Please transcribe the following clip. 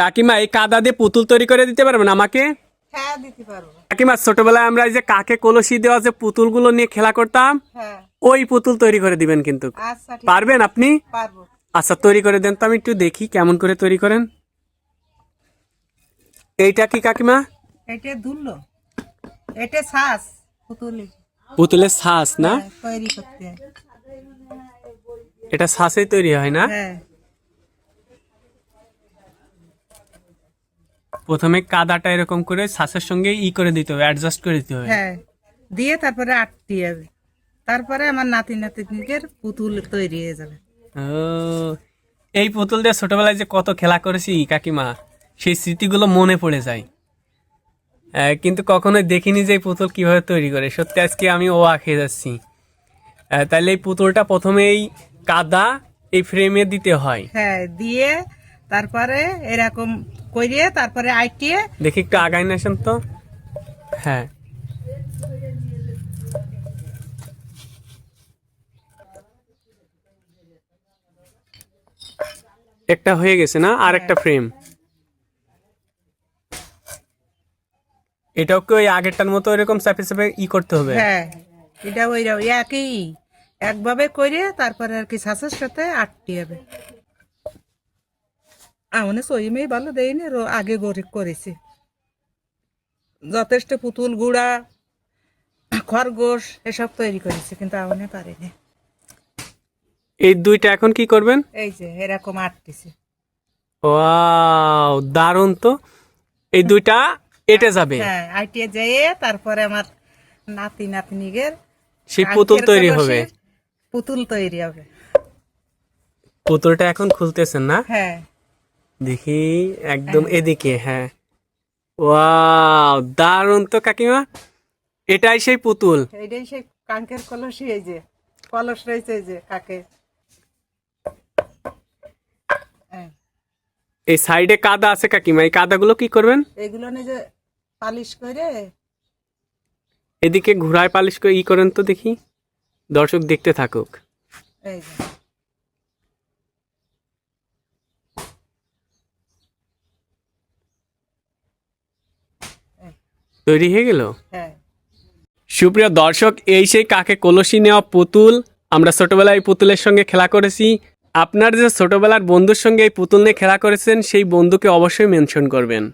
কাকিমা এই কাদা দিয়ে পুতুল তৈরি করে দিতে পারবেন আমাকে? হ্যাঁ দিতে পারব। কাকিমা ছোটবেলায় আমরা এই যে কাকে কলসি দেওয়া যে পুতুলগুলো নিয়ে খেলা করতাম হ্যাঁ। ওই পুতুল তৈরি করে দিবেন কিন্তু। আচ্ছা পারবেন আপনি? আচ্ছা তৈরি করে দেন তো আমি একটু দেখি কেমন করে তৈরি করেন। এইটা কি কাকিমা? এটা দুললো। এটা শ্বাস পুতুলি। পুতুলের শ্বাস না? হ্যাঁ, তৈরি করতে। এটা শ্বাসেই তৈরি হয় না? হ্যাঁ। প্রথমে কাদাটা এরকম করে শ্বাসের সঙ্গে ই করে দিতে হবে অ্যাডজাস্ট করে দিতে হবে। হ্যাঁ দিয়ে তারপরে আটটি হবে তারপরে আমার নাতি নাতিনিদের পুতুল তৈরি হয়ে যাবে। ও এই পুতুল দিয়ে ছোটবেলায় যে কত খেলা করেছি কাকিমা সেই স্মৃতিগুলো মনে পড়ে যায়। কিন্তু কখনোই দেখিনি যে এই পুতুল কীভাবে তৈরি করে। সত্যি আজকে আমি ও খেয়ে যাচ্ছি। তাহলে এই পুতুলটা প্রথমেই কাদা এই ফ্রেমে দিতে হয়। হ্যাঁ দিয়ে তারপরে এরকম করিয়ে তারপরে আইটিয়ে দেখি একটু আগাই না আসেন তো। হ্যাঁ। একটা হয়ে গেছে না? আর একটা ফ্রেম এটাও কি ওই আগেরটার মতো এরকম চাপে চাপে ই করতে হবে? হ্যাঁ। এটা ওই একই। একভাবে করে তারপরে আর কি শ্বাসের সাথে আটটি হবে। আমাদের সইমেই ভালো দেয়নি আগে গরিব করেছি। যথেষ্ট পুতুল গুড়া খরগোশ এসব তৈরি করেছি কিন্তু আমনে পারিনি। এই দুইটা এখন কি করবেন? এই যে এরকম আটটিছে ওয়াও দারুণ তো। এই দুইটা এটে যাবে। হ্যাঁ আইটিয়ে যেয়ে তারপরে আমার নাতি নাতনিগের সেই পুতুল তৈরি হবে। পুতুল তৈরি হবে। পুতুলটা এখন খুলতেছেন না? হ্যাঁ। দেখি একদম এদিকে হ্যাঁ। ওয়াও দারুণ তো কাকিমা। এটাই সেই পুতুল। এইটাই সেই কাঙ্কের কলসি এই যে কলস রয়েছে এই যে কাকে? হ্যাঁ, এই সাইডে কাদা আছে কাকিমা এই কাদাগুলো কি করবেন? এগুলো নিয়ে যে পালিশ করে এদিকে ঘুরায় পালিশ করে ই করেন তো দেখি। দর্শক দেখতে থাকুক। এই যে। তৈরি হয়ে গেল? হ্যাঁ। সুপ্রিয় দর্শক এই সেই কাকে কলসি নেওয়া পুতুল? আমরা ছোটবেলায় এই পুতুলের সঙ্গে খেলা করেছি। আপনার যে ছোটবেলার বন্ধুর সঙ্গে এই পুতুল নিয়ে খেলা করেছেন সেই বন্ধুকে অবশ্যই মেনশন করবেন।